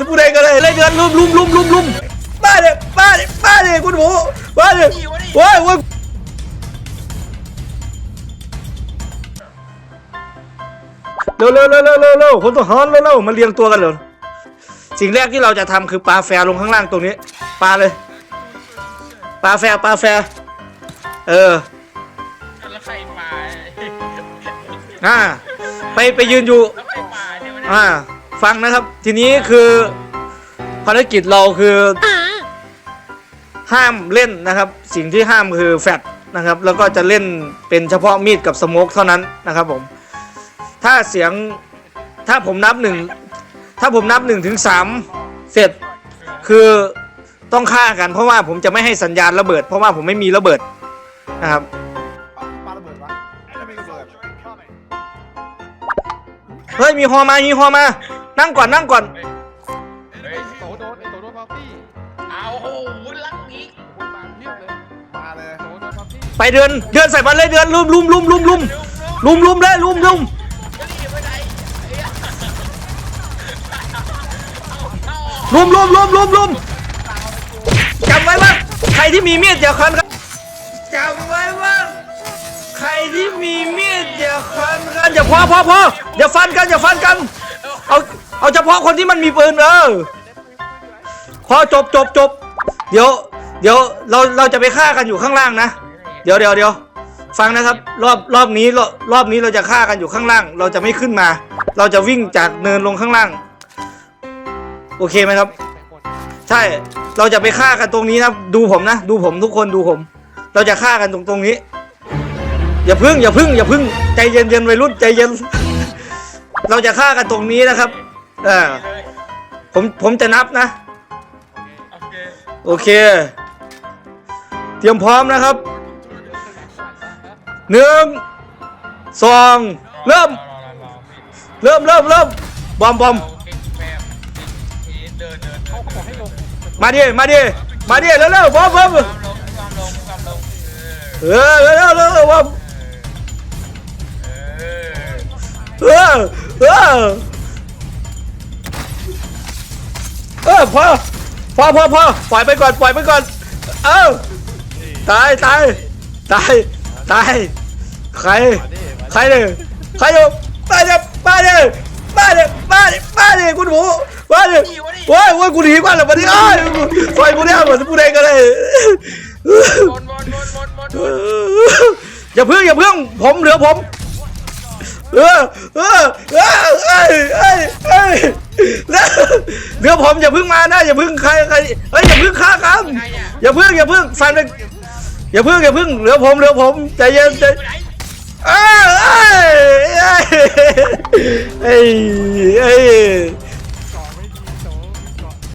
มือนผู้ใดก็เลยเลยเดือนลุมลุมลุมลุมลุมมาเลยมาเลยมาเลยคุณหมูมาเลยว้ายว้ายเร็วเร็วเร็วเร็วเร็วเร็วคนต้องฮอนเร็วเร็วมาเรียงตัวกันเลยสิ่งแรกที่เราจะทำคือปลาแฟร์ลงข้างล่างตรงนี้ปลาเลยปลาแฟร์ปลาแฟร์เออแล้วใครมาอ่าไปไปยืนอยู่อ่า ฟังนะครับ ทีนี้คือภารกิจเราคือห้ามเล่นนะครับ สิ่งที่ห้ามคือแฟดนะครับ แล้วก็จะเล่นเป็นเฉพาะมีดกับสโมกเท่านั้นนะครับผม ถ้าเสียงถ้าผมนับหนึ่งถ้าผมนับหนึ่งถึงสามเสร็จคือต้องฆ่ากัน เพราะว่าผมจะไม่ให้สัญญาณระเบิด เพราะว่าผมไม่มีระเบิดนะครับปาระเบิดวะไม่มีระเบิดเฮ้ยมีฮอมามีฮอมา นั่งก่อนนั่งก่อน เฮ้ยโตโดนโตโดนพาปี้เอาโอ้โหลักนี้คนมาเพียบเลยมาเลยโตโดนพาปี้ไปเดินเดินใส่มันเลยเดินลุมลุมลุมลุมลุมลุมลุมเลยลุมลุมลุมลุมลุมลุมลุมจำไว้ว่าใครที่มีมีดอย่าคันกันจำไว้ว่าใครที่มีมีดอย่าคันกันอย่าพอพอพออย่าฟันกันอย่าฟันกันเอา เอาเฉพาะคนที่มันมีปืนเออพอจบจบจบเดี๋ยว เดี๋ยวเราเราจะไปฆ่ากันอยู่ข้างล่างนะ เดี๋ยวเดี๋ยวเดี๋ยวฟังนะครับ รอบรอบนี้รอบรอบนี้เราจะฆ่ากันอยู่ข้างล่าง เราจะไม่ขึ้นมา เราจะวิ่งจากเนินลงข้างล่าง โอเคไหมครับ ใช่เราจะไปฆ่ากันตรงนี้นะดูผมนะ ดูผมทุกคนดูผม เราจะฆ่ากันตรงตรงนี้ อย่าพึ่งอย่าพึ่งอย่าพึ่งใจเย็นเย็นวัยรุ่นใจเย็น เราจะฆ่ากันตรงนี้นะครับ เออเลยผมผมจะนับนะ โอเคโอเค เตรียมพร้อมนะครับหนึ่งสองเริ่ม รอรอรอรอเริ่มเริ่มเริ่มบอมบอมเอาเก่งแบบเดินเดินเดินเขาบอกให้ลงมาดิมาดิมาดิเร็วเร็วบอมบอมความลงลงลงเออเออเร็วเร็วเร็วบอมเออเออเออ เออพอพอพอพอปล่อยไปก่อนปล่อยไปก่อน เอ้าตายตายตายตายใครใครเนี่ยใครอยู่มาเด้มาเด้มาเด้มาเด้มาเด้คุณหมูมาเด้โอ้ยโอ้ยกูหนีก่อนเลยวันนี้เอ้ยไฟกูเนี่ยเหมือนผู้ใดก็ได้บนบนบนบนบนบนอย่าเพึ่งอย่าเพึ่งผมเหลือผมเออเออเออเออ เอ้ยเหลือผมอย่าพึ่งมานะอย่าพึ่งใครใครเฮ้ยอย่าพึ่งฆ่ากันอย่าพึ่งอย่าพึ่งฟันไปอย่าพึ่งอย่าพึ่งเหลือผมเหลือผมใจเย็นใจไปไหนเอ้ยเอ้ยเอ้ยเอ้ย